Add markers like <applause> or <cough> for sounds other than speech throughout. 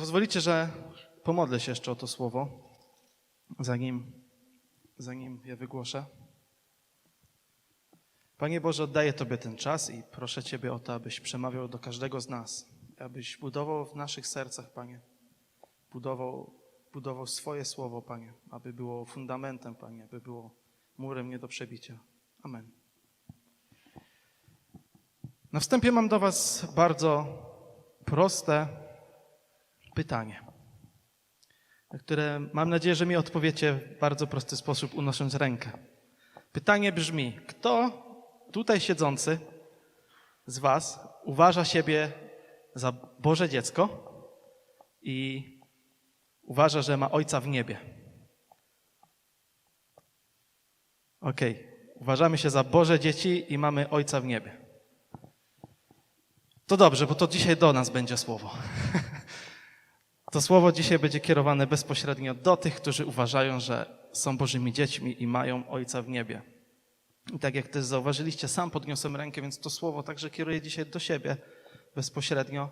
Pozwolicie, że pomodlę się jeszcze o to słowo, zanim, zanim je wygłoszę. Panie Boże, oddaję Tobie ten czas i proszę Ciebie o to, abyś przemawiał do każdego z nas, abyś budował w naszych sercach, Panie, budował, budował swoje słowo, Panie, aby było fundamentem, Panie, aby było murem nie do przebicia. Amen. Na wstępie mam do Was bardzo proste pytanie, na które mam nadzieję, że mi odpowiecie w bardzo prosty sposób, unosząc rękę. Pytanie brzmi: kto tutaj siedzący z Was uważa siebie za Boże dziecko i uważa, że ma Ojca w niebie? Okej, uważamy się za Boże dzieci i mamy Ojca w niebie. To dobrze, bo to dzisiaj do nas będzie słowo. <laughs> To słowo dzisiaj będzie kierowane bezpośrednio do tych, którzy uważają, że są Bożymi dziećmi i mają Ojca w niebie. I tak jak też zauważyliście, sam podniosłem rękę, więc to słowo także kieruję dzisiaj do siebie bezpośrednio.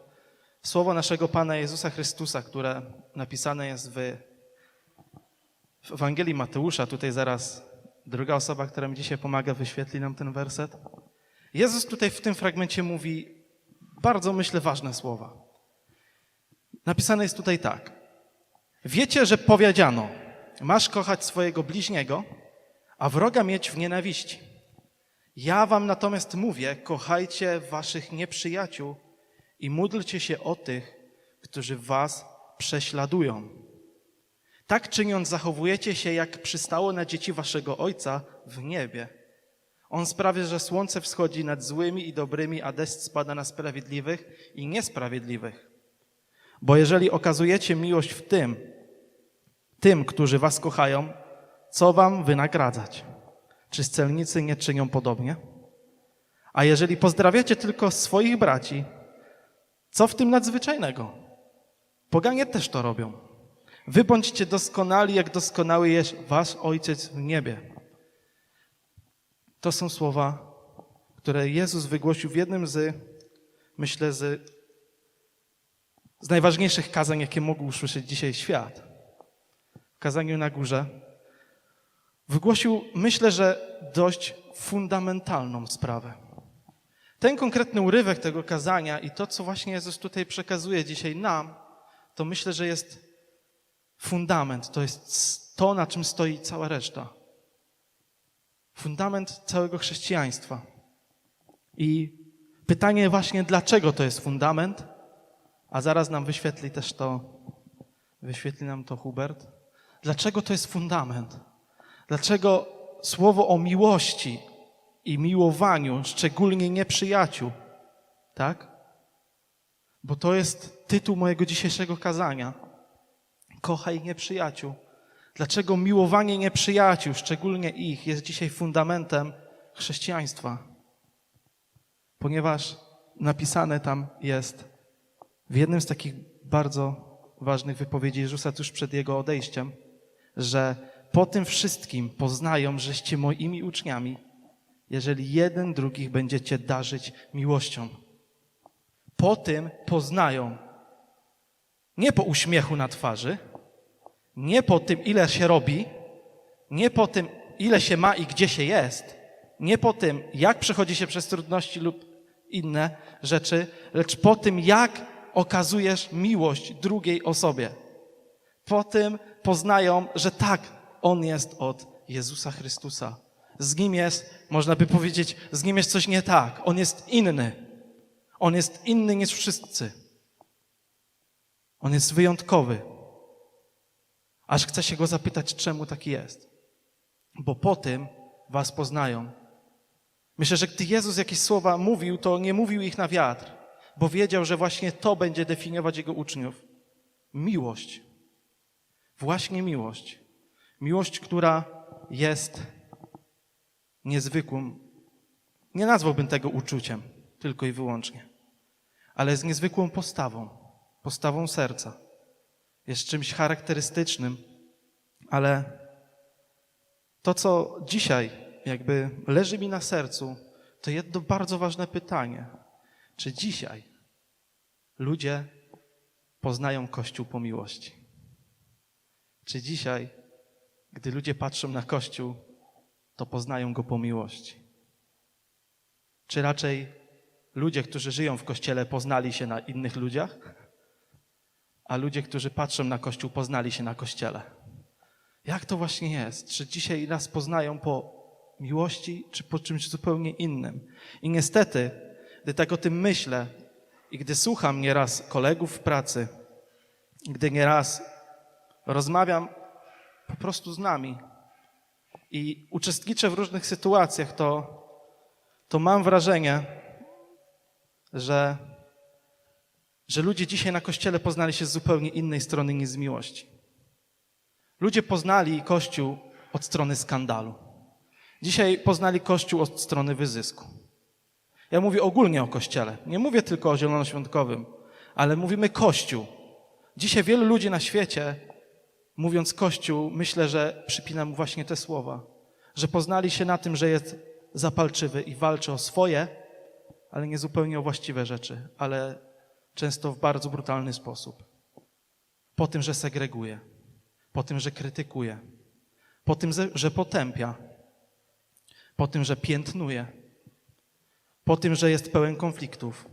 Słowo naszego Pana Jezusa Chrystusa, które napisane jest w, w Ewangelii Mateusza. Tutaj zaraz druga osoba, która mi dzisiaj pomaga, wyświetli nam ten werset. Jezus tutaj w tym fragmencie mówi bardzo, myślę, ważne słowa. Napisane jest tutaj tak. Wiecie, że powiedziano, masz kochać swojego bliźniego, a wroga mieć w nienawiści. Ja wam natomiast mówię, kochajcie waszych nieprzyjaciół i módlcie się o tych, którzy was prześladują. Tak czyniąc, zachowujecie się, jak przystało na dzieci waszego Ojca w niebie. On sprawia, że słońce wschodzi nad złymi i dobrymi, a deszcz spada na sprawiedliwych i niesprawiedliwych. Bo jeżeli okazujecie miłość w tym, tym, którzy was kochają, co wam wynagradzać? Czy celnicy nie czynią podobnie? A jeżeli pozdrawiacie tylko swoich braci, co w tym nadzwyczajnego? Poganie też to robią. Wy bądźcie doskonali, jak doskonały jest wasz Ojciec w niebie. To są słowa, które Jezus wygłosił w jednym z, myślę, z, z najważniejszych kazań, jakie mógł usłyszeć dzisiaj świat. W kazaniu na górze wygłosił, myślę, że dość fundamentalną sprawę. Ten konkretny urywek tego kazania i to, co właśnie Jezus tutaj przekazuje dzisiaj nam, to myślę, że jest fundament, to jest to, na czym stoi cała reszta. Fundament całego chrześcijaństwa. I pytanie właśnie, dlaczego to jest fundament, a zaraz nam wyświetli też to, wyświetli nam to Hubert. Dlaczego to jest fundament? Dlaczego słowo o miłości i miłowaniu, szczególnie nieprzyjaciół, tak? Bo to jest tytuł mojego dzisiejszego kazania. Kochaj nieprzyjaciół. Dlaczego miłowanie nieprzyjaciół, szczególnie ich, jest dzisiaj fundamentem chrześcijaństwa? Ponieważ napisane tam jest w jednym z takich bardzo ważnych wypowiedzi Jezusa tuż przed jego odejściem, że po tym wszystkim poznają, żeście moimi uczniami, jeżeli jeden drugich będziecie darzyć miłością. Po tym poznają, nie po uśmiechu na twarzy, nie po tym, ile się robi, nie po tym, ile się ma i gdzie się jest, nie po tym, jak przechodzi się przez trudności lub inne rzeczy, lecz po tym, jak okazujesz miłość drugiej osobie. Po tym poznają, że tak, on jest od Jezusa Chrystusa. Z nim jest, można by powiedzieć, z nim jest coś nie tak. On jest inny. On jest inny niż wszyscy. On jest wyjątkowy. Aż chce się go zapytać, czemu taki jest. Bo po tym was poznają. Myślę, że gdy Jezus jakieś słowa mówił, to nie mówił ich na wiatr, bo wiedział, że właśnie to będzie definiować jego uczniów. Miłość. Właśnie miłość. Miłość, która jest niezwykłą. Nie nazwałbym tego uczuciem, tylko i wyłącznie, ale z niezwykłą postawą, postawą serca. Jest czymś charakterystycznym, ale to, co dzisiaj jakby leży mi na sercu, to jedno bardzo ważne pytanie. Czy dzisiaj ludzie poznają Kościół po miłości? Czy dzisiaj, gdy ludzie patrzą na Kościół, to poznają go po miłości? Czy raczej ludzie, którzy żyją w Kościele, poznali się na innych ludziach, a ludzie, którzy patrzą na Kościół, poznali się na Kościele? Jak to właśnie jest? Czy dzisiaj nas poznają po miłości, czy po czymś zupełnie innym? I niestety, gdy tak o tym myślę i gdy słucham nieraz kolegów w pracy, gdy nieraz rozmawiam po prostu z nami i uczestniczę w różnych sytuacjach, to, to mam wrażenie, że, że ludzie dzisiaj na Kościele poznali się z zupełnie innej strony niż z miłości. Ludzie poznali Kościół od strony skandalu. Dzisiaj poznali Kościół od strony wyzysku. Ja mówię ogólnie o Kościele. Nie mówię tylko o zielonoświątkowym, ale mówimy Kościół. Dzisiaj wielu ludzi na świecie, mówiąc Kościół, myślę, że przypina mu właśnie te słowa. Że poznali się na tym, że jest zapalczywy i walczy o swoje, ale nie zupełnie o właściwe rzeczy, ale często w bardzo brutalny sposób. Po tym, że segreguje, po tym, że krytykuje, po tym, że- potępia, po tym, że piętnuje, po tym, że jest pełen konfliktów,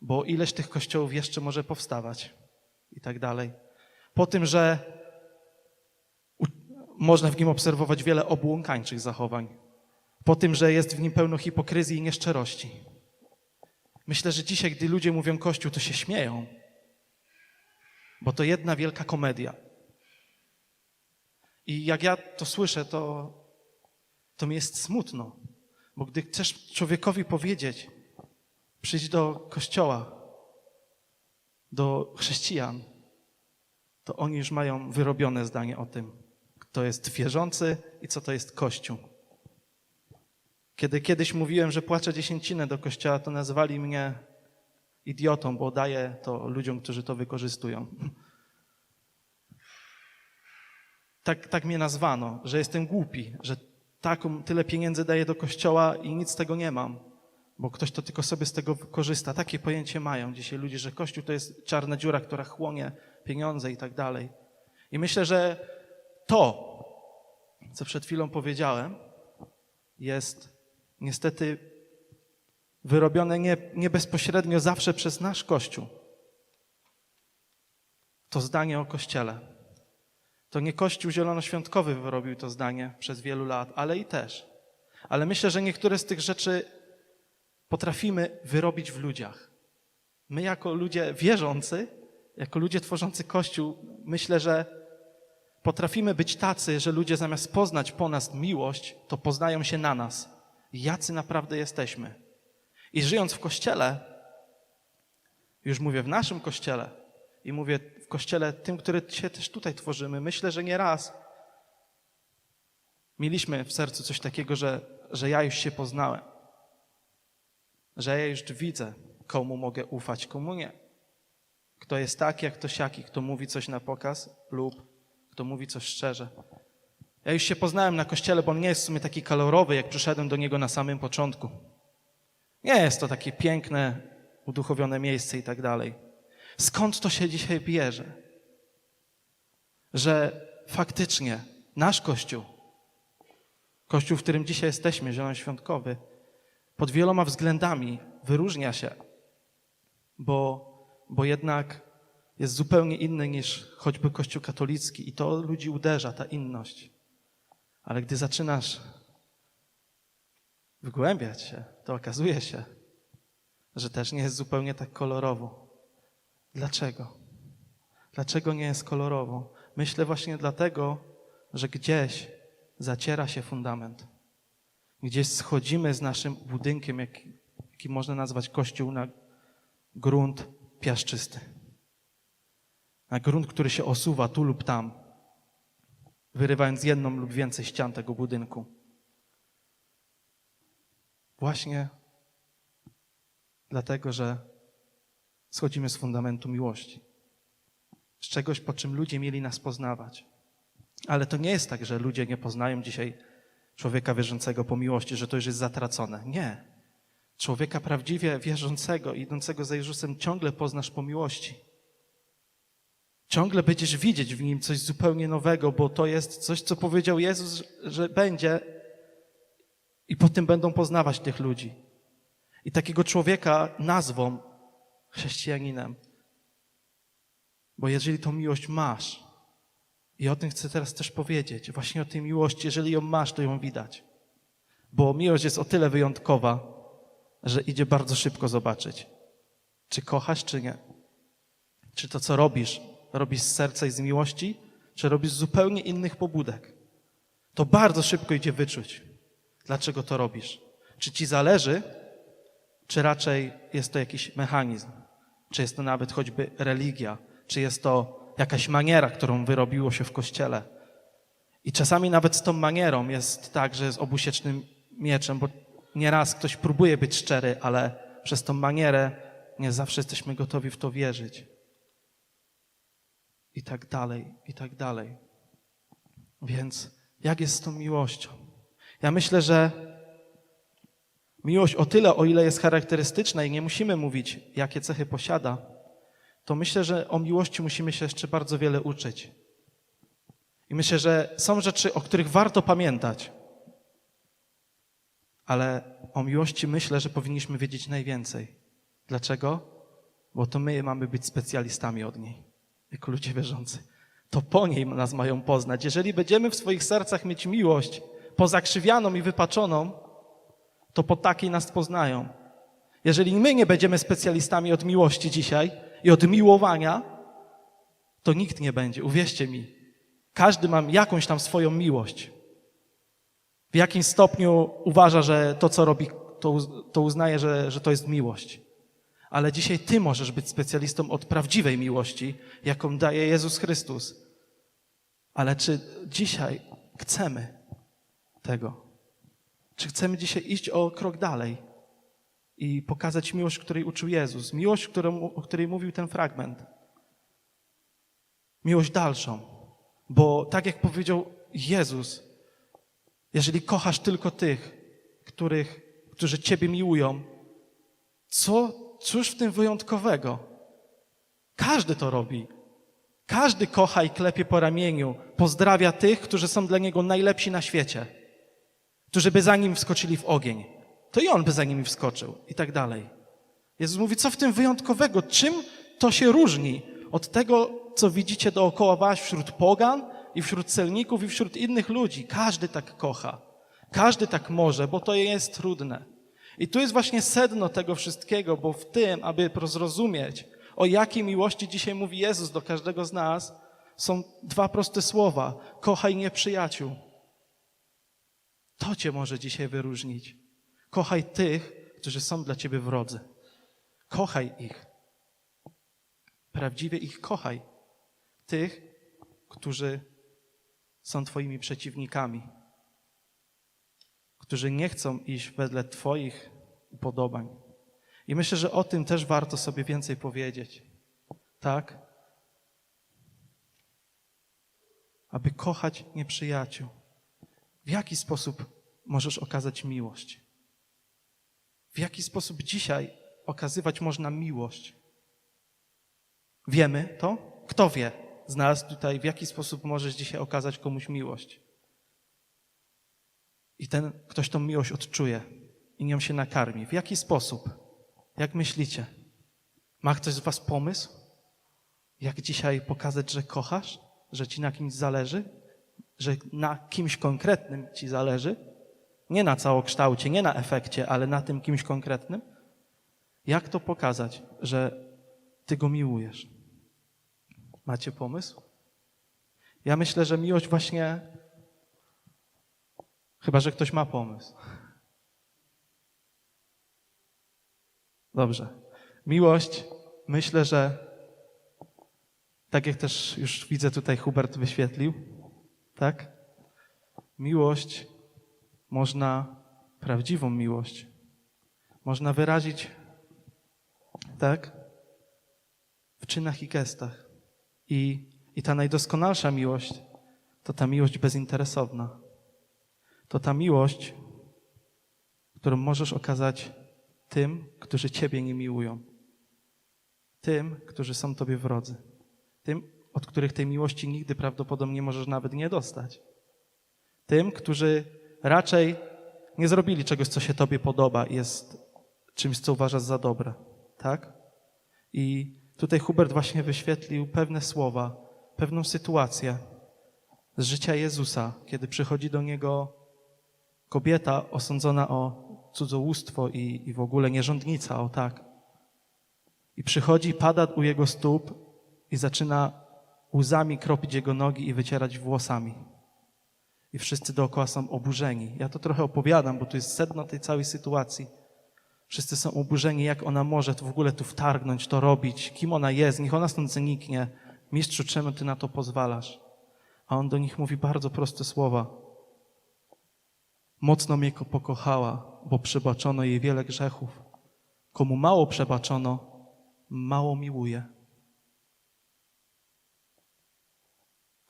bo ileś tych kościołów jeszcze może powstawać i tak dalej. Po tym, że można w nim obserwować wiele obłąkańczych zachowań, po tym, że jest w nim pełno hipokryzji i nieszczerości. Myślę, że dzisiaj, gdy ludzie mówią Kościół, to się śmieją, bo to jedna wielka komedia. I jak ja to słyszę, to, to mi jest smutno, bo gdy chcesz człowiekowi powiedzieć, przyjdź do kościoła, do chrześcijan, to oni już mają wyrobione zdanie o tym, kto jest wierzący i co to jest Kościół. Kiedy kiedyś mówiłem, że płaczę dziesięcinę do kościoła, to nazwali mnie idiotą, bo daję to ludziom, którzy to wykorzystują. Tak, tak mnie nazwano, że jestem głupi, że taką, tyle pieniędzy daję do kościoła i nic z tego nie mam, bo ktoś to tylko sobie z tego korzysta. Takie pojęcie mają dzisiaj ludzie, że kościół to jest czarna dziura, która chłonie pieniądze i tak dalej. I myślę, że to, co przed chwilą powiedziałem, jest niestety wyrobione nie, nie bezpośrednio zawsze przez nasz Kościół. To zdanie o Kościele. To nie Kościół Zielonoświątkowy wyrobił to zdanie przez wielu lat, ale i też. Ale myślę, że niektóre z tych rzeczy potrafimy wyrobić w ludziach. My, jako ludzie wierzący, jako ludzie tworzący Kościół, myślę, że potrafimy być tacy, że ludzie zamiast poznać po nas miłość, to poznają się na nas. Jacy naprawdę jesteśmy. I żyjąc w Kościele, już mówię w naszym Kościele i mówię w Kościele tym, który się też tutaj tworzymy, myślę, że nie raz mieliśmy w sercu coś takiego, że, że ja już się poznałem. Że ja już widzę, komu mogę ufać, komu nie. Kto jest taki, jak kto siaki, kto mówi coś na pokaz lub kto mówi coś szczerze. Ja już się poznałem na kościele, bo on nie jest w sumie taki kolorowy, jak przyszedłem do niego na samym początku. Nie jest to takie piękne, uduchowione miejsce i tak dalej. Skąd to się dzisiaj bierze? Że faktycznie nasz kościół, kościół, w którym dzisiaj jesteśmy, zielonoświątkowy, pod wieloma względami wyróżnia się, bo, bo jednak jest zupełnie inny niż choćby Kościół katolicki i to ludzi uderza, ta inność. Ale gdy zaczynasz wgłębiać się, to okazuje się, że też nie jest zupełnie tak kolorowo. Dlaczego? Dlaczego nie jest kolorowo? Myślę właśnie dlatego, że gdzieś zaciera się fundament. Gdzieś schodzimy z naszym budynkiem, jaki, jaki można nazwać kościół, na grunt piaszczysty na grunt, który się osuwa tu lub tam, wyrywając jedną lub więcej ścian tego budynku. Właśnie dlatego, że schodzimy z fundamentu miłości, z czegoś, po czym ludzie mieli nas poznawać. Ale to nie jest tak, że ludzie nie poznają dzisiaj człowieka wierzącego po miłości, że to już jest zatracone. Nie. Człowieka prawdziwie wierzącego, idącego za Jezusem, ciągle poznasz po miłości. Ciągle będziesz widzieć w nim coś zupełnie nowego, bo to jest coś, co powiedział Jezus, że będzie i po tym będą poznawać tych ludzi. I takiego człowieka nazwą chrześcijaninem. Bo jeżeli tą miłość masz, i o tym chcę teraz też powiedzieć, właśnie o tej miłości, jeżeli ją masz, to ją widać. Bo miłość jest o tyle wyjątkowa, że idzie bardzo szybko zobaczyć, czy kochasz, czy nie. Czy to, co robisz, robisz z serca i z miłości, czy robisz z zupełnie innych pobudek. To bardzo szybko idzie wyczuć, dlaczego to robisz. Czy ci zależy, czy raczej jest to jakiś mechanizm, czy jest to nawet choćby religia, czy jest to jakaś maniera, którą wyrobiło się w kościele. I czasami nawet z tą manierą jest tak, że jest obusiecznym mieczem, bo nieraz ktoś próbuje być szczery, ale przez tą manierę nie zawsze jesteśmy gotowi w to wierzyć. I tak dalej, i tak dalej. Więc jak jest z tą miłością? Ja myślę, że miłość o tyle, o ile jest charakterystyczna i nie musimy mówić, jakie cechy posiada, to myślę, że o miłości musimy się jeszcze bardzo wiele uczyć. I myślę, że są rzeczy, o których warto pamiętać, ale o miłości myślę, że powinniśmy wiedzieć najwięcej. Dlaczego? Bo to my mamy być specjalistami od niej, jako ludzie wierzący. To po niej nas mają poznać. Jeżeli będziemy w swoich sercach mieć miłość pozakrzywianą i wypaczoną, to po takiej nas poznają. Jeżeli my nie będziemy specjalistami od miłości dzisiaj i od miłowania, to nikt nie będzie. Uwierzcie mi. Każdy ma jakąś tam swoją miłość. W jakim stopniu uważa, że to, co robi, to, uz- to uznaje, że, że to jest miłość. Ale dzisiaj ty możesz być specjalistą od prawdziwej miłości, jaką daje Jezus Chrystus. Ale czy dzisiaj chcemy tego? Czy chcemy dzisiaj iść o krok dalej i pokazać miłość, której uczył Jezus? Miłość, którą, o której mówił ten fragment. Miłość dalszą. Bo tak jak powiedział Jezus, jeżeli kochasz tylko tych, których, którzy Ciebie miłują, co, cóż w tym wyjątkowego? Każdy to robi. Każdy kocha i klepie po ramieniu, pozdrawia tych, którzy są dla niego najlepsi na świecie, którzy by za nim wskoczyli w ogień. To i on by za nimi wskoczył i tak dalej. Jezus mówi, co w tym wyjątkowego? Czym to się różni od tego, co widzicie dookoła was wśród pogan i wśród celników i wśród innych ludzi? Każdy tak kocha. Każdy tak może, bo to jest trudne. I tu jest właśnie sedno tego wszystkiego, bo w tym, aby zrozumieć, o jakiej miłości dzisiaj mówi Jezus do każdego z nas, są dwa proste słowa: kochaj nieprzyjaciół. To cię może dzisiaj wyróżnić. Kochaj tych, którzy są dla ciebie wrodzy. Kochaj ich. Prawdziwie ich kochaj. Tych, którzy są twoimi przeciwnikami, którzy nie chcą iść wedle twoich upodobań. I myślę, że o tym też warto sobie więcej powiedzieć. Tak? Aby kochać nieprzyjaciół. W jaki sposób możesz okazać miłość? W jaki sposób dzisiaj okazywać można miłość? Wiemy to? Kto wie z nas tutaj, w jaki sposób możesz dzisiaj okazać komuś miłość? I ten ktoś tą miłość odczuje i nią się nakarmi. W jaki sposób? Jak myślicie? Ma ktoś z Was pomysł? Jak dzisiaj pokazać, że kochasz? Że Ci na kimś zależy? Że na kimś konkretnym Ci zależy? Nie na całokształcie, nie na efekcie, ale na tym kimś konkretnym? Jak to pokazać, że Ty go miłujesz? Macie pomysł? Ja myślę, że miłość właśnie. Chyba, że ktoś ma pomysł. Dobrze. Miłość, myślę, że tak jak też już widzę tutaj Hubert wyświetlił, tak? Miłość można, prawdziwą miłość, można wyrazić, tak? W czynach i gestach. I, I ta najdoskonalsza miłość to ta miłość bezinteresowna. To ta miłość, którą możesz okazać tym, którzy Ciebie nie miłują. Tym, którzy są Tobie wrodzy. Tym, od których tej miłości nigdy prawdopodobnie możesz nawet nie dostać. Tym, którzy raczej nie zrobili czegoś, co się Tobie podoba jest czymś, co uważasz za dobre. Tak? I tutaj Hubert właśnie wyświetlił pewne słowa, pewną sytuację z życia Jezusa, kiedy przychodzi do niego kobieta osądzona o cudzołóstwo i, i w ogóle nierządnica, o tak. I przychodzi, pada u jego stóp i zaczyna łzami kropić jego nogi i wycierać włosami. I wszyscy dookoła są oburzeni. Ja to trochę opowiadam, bo tu jest sedno tej całej sytuacji. Wszyscy są oburzeni, jak ona może w ogóle tu wtargnąć, to robić, kim ona jest, niech ona stąd zniknie. Mistrzu, czemu ty na to pozwalasz? A on do nich mówi bardzo proste słowa. Mocno mnie ko- pokochała, bo przebaczono jej wiele grzechów. Komu mało przebaczono, mało miłuje.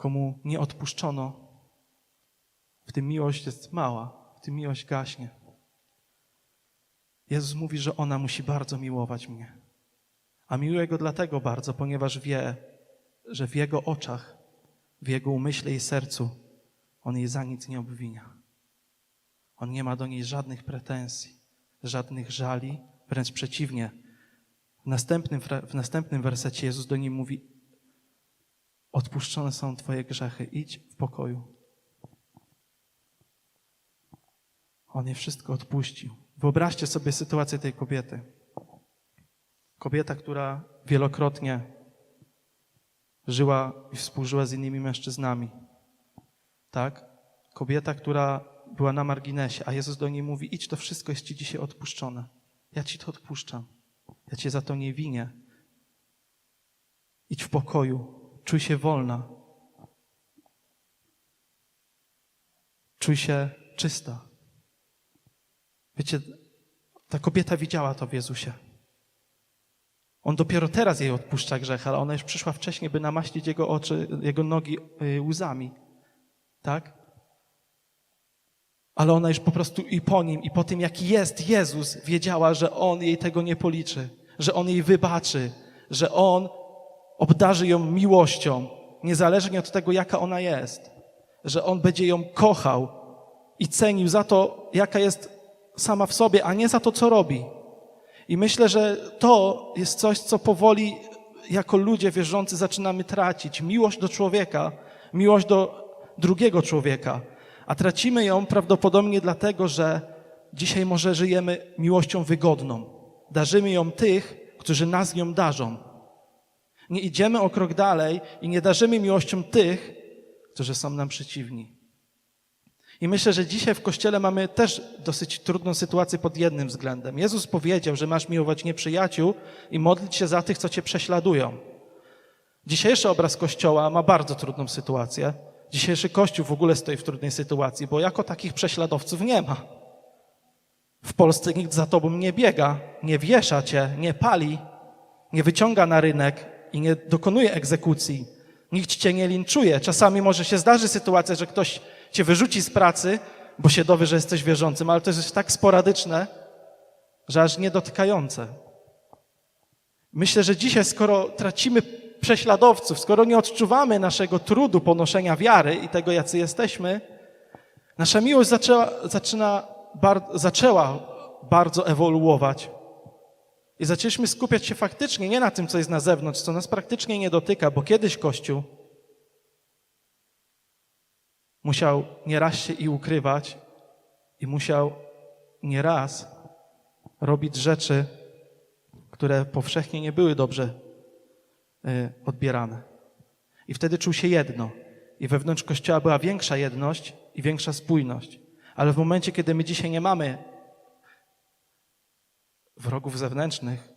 Komu nie odpuszczono, w tym miłość jest mała, w tym miłość gaśnie. Jezus mówi, że ona musi bardzo miłować mnie. A miłuje go dlatego bardzo, ponieważ wie, że w jego oczach, w jego umyśle i sercu on jej za nic nie obwinia. On nie ma do niej żadnych pretensji, żadnych żali, wręcz przeciwnie. W następnym, w następnym wersecie Jezus do niej mówi: Odpuszczone są Twoje grzechy, idź w pokoju. On je wszystko odpuścił. Wyobraźcie sobie sytuację tej kobiety. Kobieta, która wielokrotnie żyła i współżyła z innymi mężczyznami. Tak? Kobieta, która była na marginesie, a Jezus do niej mówi: Idź, to wszystko jest ci dzisiaj odpuszczone. Ja ci to odpuszczam. Ja cię za to nie winię. Idź w pokoju, czuj się wolna. Czuj się czysta. Wiecie, ta kobieta widziała to w Jezusie. On dopiero teraz jej odpuszcza grzech, ale ona już przyszła wcześniej, by namaścić jego oczy, jego nogi y, łzami. Tak? Ale ona już po prostu i po nim, i po tym, jaki jest Jezus, wiedziała, że On jej tego nie policzy, że On jej wybaczy, że On obdarzy ją miłością, niezależnie od tego, jaka ona jest, że On będzie ją kochał i cenił za to, jaka jest sama w sobie, a nie za to, co robi. I myślę, że to jest coś, co powoli jako ludzie wierzący zaczynamy tracić. Miłość do człowieka, miłość do drugiego człowieka. A tracimy ją prawdopodobnie dlatego, że dzisiaj może żyjemy miłością wygodną. Darzymy ją tych, którzy nas nią darzą. Nie idziemy o krok dalej i nie darzymy miłością tych, którzy są nam przeciwni. I myślę, że dzisiaj w Kościele mamy też dosyć trudną sytuację pod jednym względem. Jezus powiedział, że masz miłować nieprzyjaciół i modlić się za tych, co cię prześladują. Dzisiejszy obraz Kościoła ma bardzo trudną sytuację. Dzisiejszy Kościół w ogóle stoi w trudnej sytuacji, bo jako takich prześladowców nie ma. W Polsce nikt za tobą nie biega, nie wiesza cię, nie pali, nie wyciąga na rynek i nie dokonuje egzekucji. Nikt cię nie linczuje. Czasami może się zdarzy sytuacja, że ktoś cię wyrzuci z pracy, bo się dowie, że jesteś wierzącym, ale to jest tak sporadyczne, że aż niedotykające. Myślę, że dzisiaj, skoro tracimy prześladowców, skoro nie odczuwamy naszego trudu ponoszenia wiary i tego, jacy jesteśmy, nasza miłość zaczęła, zaczyna, bar, zaczęła bardzo ewoluować. I zaczęliśmy skupiać się faktycznie nie na tym, co jest na zewnątrz, co nas praktycznie nie dotyka, bo kiedyś Kościół musiał nieraz się i ukrywać, i musiał nieraz robić rzeczy, które powszechnie nie były dobrze y, odbierane. I wtedy czuł się jedno. I wewnątrz Kościoła była większa jedność i większa spójność. Ale w momencie, kiedy my dzisiaj nie mamy wrogów zewnętrznych,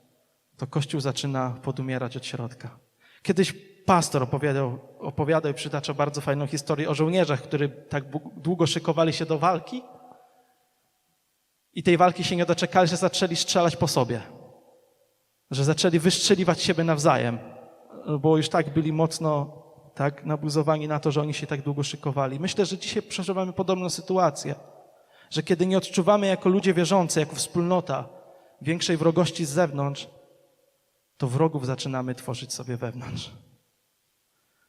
to Kościół zaczyna podumierać od środka. Kiedyś pastor opowiadał, opowiadał i przytaczał bardzo fajną historię o żołnierzach, którzy tak długo szykowali się do walki i tej walki się nie doczekali, że zaczęli strzelać po sobie. Że zaczęli wystrzeliwać siebie nawzajem, bo już tak byli mocno tak nabuzowani na to, że oni się tak długo szykowali. Myślę, że dzisiaj przeżywamy podobną sytuację, że kiedy nie odczuwamy jako ludzie wierzący, jako wspólnota większej wrogości z zewnątrz, to wrogów zaczynamy tworzyć sobie wewnątrz.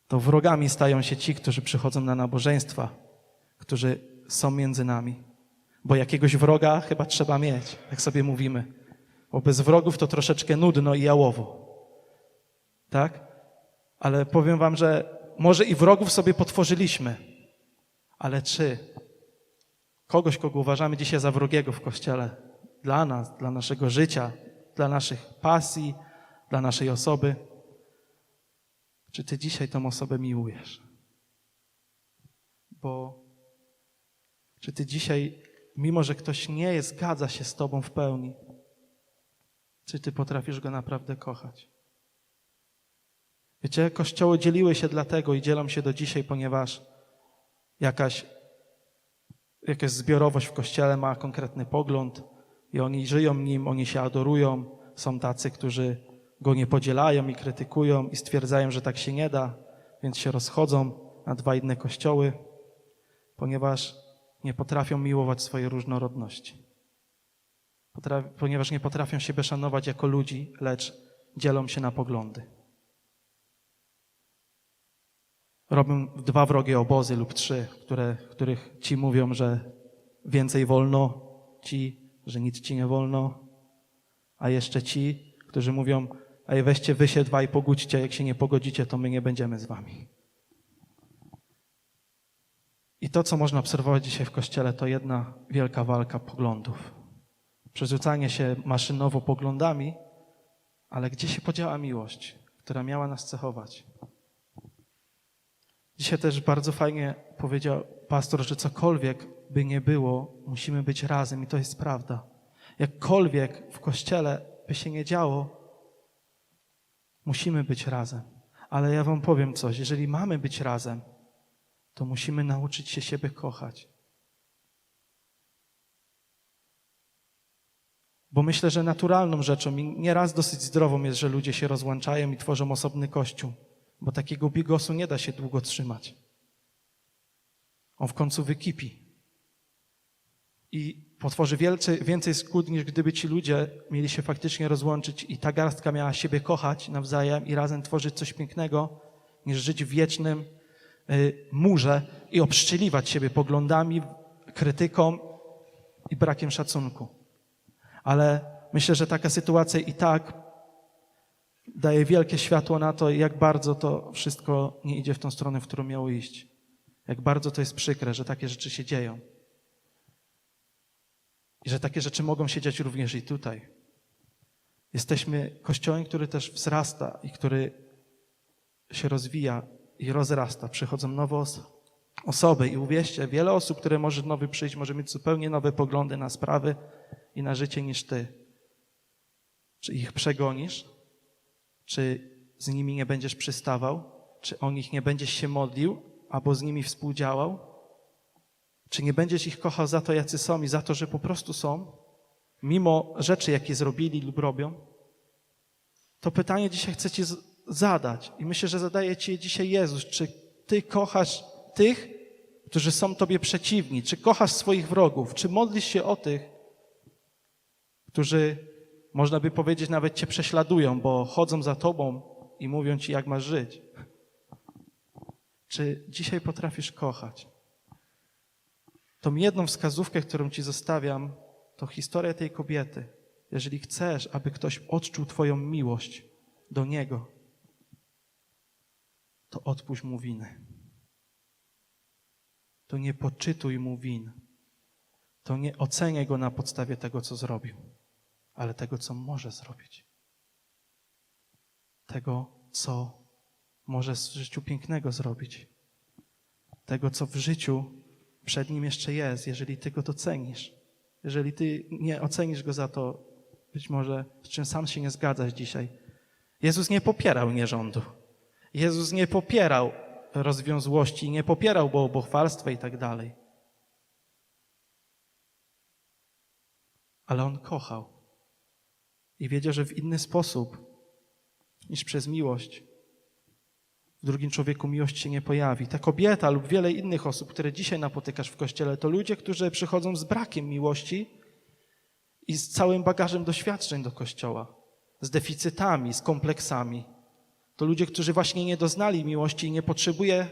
to wrogami stają się ci, którzy przychodzą na nabożeństwa, którzy są między nami. Bo jakiegoś wroga chyba trzeba mieć, jak sobie mówimy. Bo bez wrogów to troszeczkę nudno i jałowo. Tak? Ale powiem wam, że może i wrogów sobie potworzyliśmy, ale czy kogoś, kogo uważamy dzisiaj za wrogiego w kościele, dla nas, dla naszego życia, dla naszych pasji, dla naszej osoby, czy ty dzisiaj tą osobę miłujesz? Bo czy ty dzisiaj, mimo że ktoś nie jest, zgadza się z tobą w pełni, czy ty potrafisz go naprawdę kochać? Wiecie, kościoły dzieliły się dlatego i dzielą się do dzisiaj, ponieważ jakaś, jakaś zbiorowość w kościele ma konkretny pogląd i oni żyją nim, oni się adorują. Są tacy, którzy go nie podzielają i krytykują i stwierdzają, że tak się nie da, więc się rozchodzą na dwa inne kościoły, ponieważ nie potrafią miłować swojej różnorodności. Potra- ponieważ nie potrafią siebie szanować jako ludzi, lecz dzielą się na poglądy. Robią dwa wrogie obozy lub trzy, które, których ci mówią, że więcej wolno, ci, że nic ci nie wolno, a jeszcze ci, którzy mówią, ej weźcie wy się dwa i pogódźcie, jak się nie pogodzicie, to my nie będziemy z wami. I to, co można obserwować dzisiaj w Kościele, to jedna wielka walka poglądów. Przerzucanie się maszynowo poglądami, ale gdzie się podziała miłość, która miała nas cechować? Dzisiaj też bardzo fajnie powiedział pastor, że cokolwiek by nie było, musimy być razem i to jest prawda. Jakkolwiek w kościele by się nie działo, musimy być razem. Ale ja wam powiem coś, jeżeli mamy być razem, to musimy nauczyć się siebie kochać. Bo myślę, że naturalną rzeczą i nieraz dosyć zdrową jest, że ludzie się rozłączają i tworzą osobny kościół, bo takiego bigosu nie da się długo trzymać. On w końcu wykipi. I potworzy wielce, więcej skut, niż gdyby ci ludzie mieli się faktycznie rozłączyć i ta garstka miała siebie kochać nawzajem i razem tworzyć coś pięknego, niż żyć w wiecznym y, murze i obszczeliwać siebie poglądami, krytyką i brakiem szacunku. Ale myślę, że taka sytuacja i tak daje wielkie światło na to, jak bardzo to wszystko nie idzie w tą stronę, w którą miało iść. Jak bardzo to jest przykre, że takie rzeczy się dzieją. I że takie rzeczy mogą się dziać również i tutaj. Jesteśmy kościołem, który też wzrasta i który się rozwija i rozrasta. Przychodzą nowe os- osoby i uwierzcie, wiele osób, które może nowy przyjść, może mieć zupełnie nowe poglądy na sprawy i na życie niż ty. Czy ich przegonisz? Czy z nimi nie będziesz przystawał? Czy o nich nie będziesz się modlił albo z nimi współdziałał? Czy nie będziesz ich kochał za to, jacy są i za to, że po prostu są, mimo rzeczy, jakie zrobili lub robią? To pytanie dzisiaj chcę Ci zadać i myślę, że zadaje Ci je dzisiaj Jezus. Czy Ty kochasz tych, którzy są Tobie przeciwni? Czy kochasz swoich wrogów? Czy modlisz się o tych, którzy, można by powiedzieć, nawet Cię prześladują, bo chodzą za Tobą i mówią Ci, jak masz żyć? Czy dzisiaj potrafisz kochać? Tą jedną wskazówkę, którą Ci zostawiam, to historia tej kobiety. Jeżeli chcesz, aby ktoś odczuł Twoją miłość do Niego, to odpuść mu winy. To nie poczytuj mu win. To nie oceniaj go na podstawie tego, co zrobił, ale tego, co może zrobić. Tego, co może w życiu pięknego zrobić. Tego, co w życiu przed nim jeszcze jest, jeżeli ty go docenisz. Jeżeli ty nie ocenisz go za to, być może z czym sam się nie zgadzasz dzisiaj. Jezus nie popierał nierządu. Jezus nie popierał rozwiązłości, nie popierał bałwochwalstwa i tak dalej. Ale on kochał i wiedział, że w inny sposób niż przez miłość w drugim człowieku miłość się nie pojawi. Ta kobieta lub wiele innych osób, które dzisiaj napotykasz w kościele, to ludzie, którzy przychodzą z brakiem miłości i z całym bagażem doświadczeń do kościoła, z deficytami, z kompleksami. To ludzie, którzy właśnie nie doznali miłości i nie potrzebuje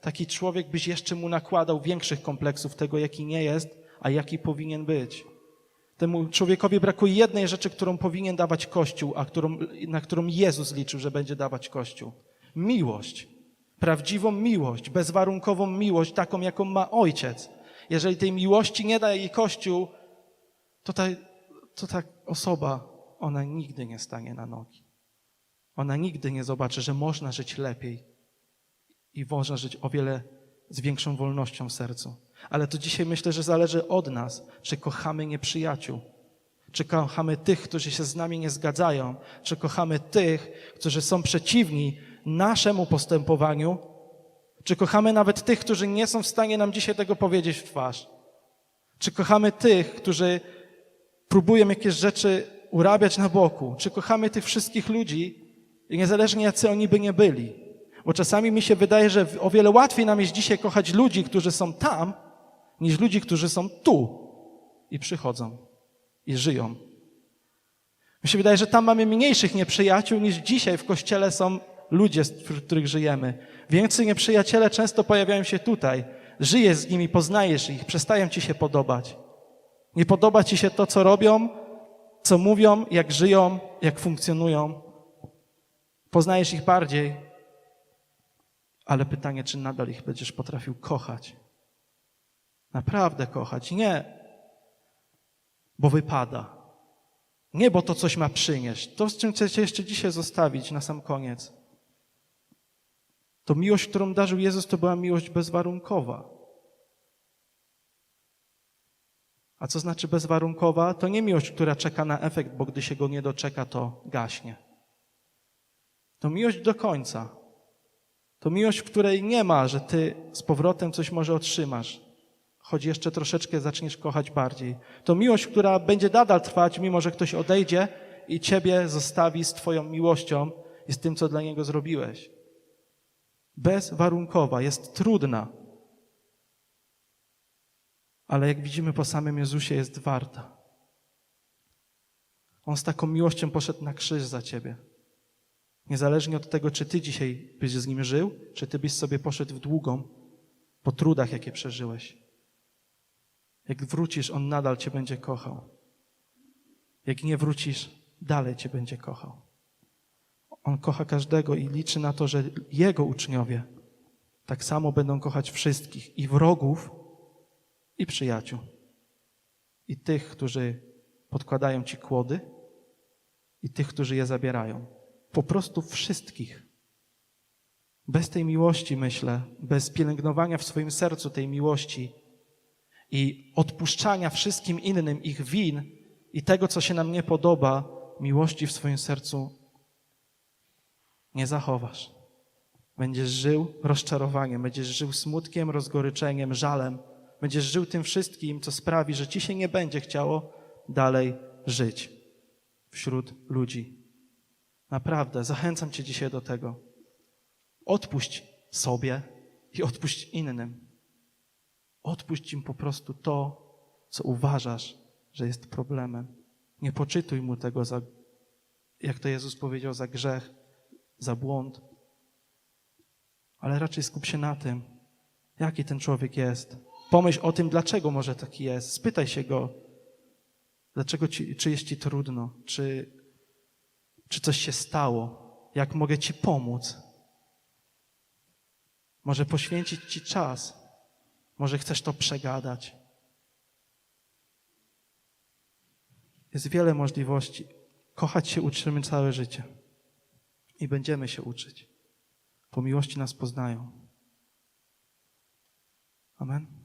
taki człowiek, byś jeszcze mu nakładał większych kompleksów tego, jaki nie jest, a jaki powinien być. Temu człowiekowi brakuje jednej rzeczy, którą powinien dawać Kościół, a którą, na którą Jezus liczył, że będzie dawać Kościół. Miłość. Prawdziwą miłość, bezwarunkową miłość, taką, jaką ma Ojciec. Jeżeli tej miłości nie da jej Kościół, to ta, to ta osoba, ona nigdy nie stanie na nogi. Ona nigdy nie zobaczy, że można żyć lepiej i można żyć o wiele z większą wolnością w sercu. Ale to dzisiaj myślę, że zależy od nas, czy kochamy nieprzyjaciół, czy kochamy tych, którzy się z nami nie zgadzają, czy kochamy tych, którzy są przeciwni naszemu postępowaniu, czy kochamy nawet tych, którzy nie są w stanie nam dzisiaj tego powiedzieć w twarz. Czy kochamy tych, którzy próbują jakieś rzeczy urabiać na boku? Czy kochamy tych wszystkich ludzi, niezależnie jacy oni by nie byli? Bo czasami mi się wydaje, że o wiele łatwiej nam jest dzisiaj kochać ludzi, którzy są tam, niż ludzi, którzy są tu i przychodzą i żyją. Mi się wydaje, że tam mamy mniejszych nieprzyjaciół niż dzisiaj w kościele są ludzie, wśród których żyjemy. Więcej nieprzyjaciele często pojawiają się tutaj. Żyjesz z nimi, poznajesz ich, przestają ci się podobać. Nie podoba ci się to, co robią, co mówią, jak żyją, jak funkcjonują. Poznajesz ich bardziej, ale pytanie, czy nadal ich będziesz potrafił kochać. Naprawdę kochać. Nie, bo wypada. Nie, bo to coś ma przynieść. To, z czym chcecie jeszcze dzisiaj zostawić na sam koniec. To miłość, którą darzył Jezus, to była miłość bezwarunkowa. A co znaczy bezwarunkowa? To nie miłość, która czeka na efekt, bo gdy się go nie doczeka, to gaśnie. To miłość do końca. To miłość, w której nie ma, że ty z powrotem coś może otrzymasz, choć jeszcze troszeczkę zaczniesz kochać bardziej. To miłość, która będzie nadal trwać, mimo że ktoś odejdzie i ciebie zostawi z twoją miłością i z tym, co dla niego zrobiłeś. Bezwarunkowa, jest trudna, ale jak widzimy po samym Jezusie, jest warta. On z taką miłością poszedł na krzyż za ciebie. Niezależnie od tego, czy ty dzisiaj byś z nim żył, czy ty byś sobie poszedł w długą po trudach, jakie przeżyłeś. Jak wrócisz, on nadal cię będzie kochał. Jak nie wrócisz, dalej cię będzie kochał. On kocha każdego i liczy na to, że jego uczniowie tak samo będą kochać wszystkich i wrogów, i przyjaciół. I tych, którzy podkładają ci kłody, i tych, którzy je zabierają. Po prostu wszystkich. Bez tej miłości, myślę, bez pielęgnowania w swoim sercu tej miłości i odpuszczania wszystkim innym ich win i tego, co się nam nie podoba, miłości w swoim sercu nie zachowasz. Będziesz żył rozczarowaniem, będziesz żył smutkiem, rozgoryczeniem, żalem. Będziesz żył tym wszystkim, co sprawi, że ci się nie będzie chciało dalej żyć wśród ludzi. Naprawdę, zachęcam Cię dzisiaj do tego. Odpuść sobie i odpuść innym. Odpuść im po prostu to, co uważasz, że jest problemem. Nie poczytuj mu tego za, jak to Jezus powiedział, za grzech, za błąd, ale raczej skup się na tym, jaki ten człowiek jest. Pomyśl o tym, dlaczego może taki jest. Spytaj się go, dlaczego ci, czy jest ci trudno, czy, czy coś się stało, jak mogę ci pomóc. Może poświęcić ci czas, może chcesz to przegadać. Jest wiele możliwości. Kochać się uczymy całe życie i będziemy się uczyć. Po miłości nas poznają. Amen.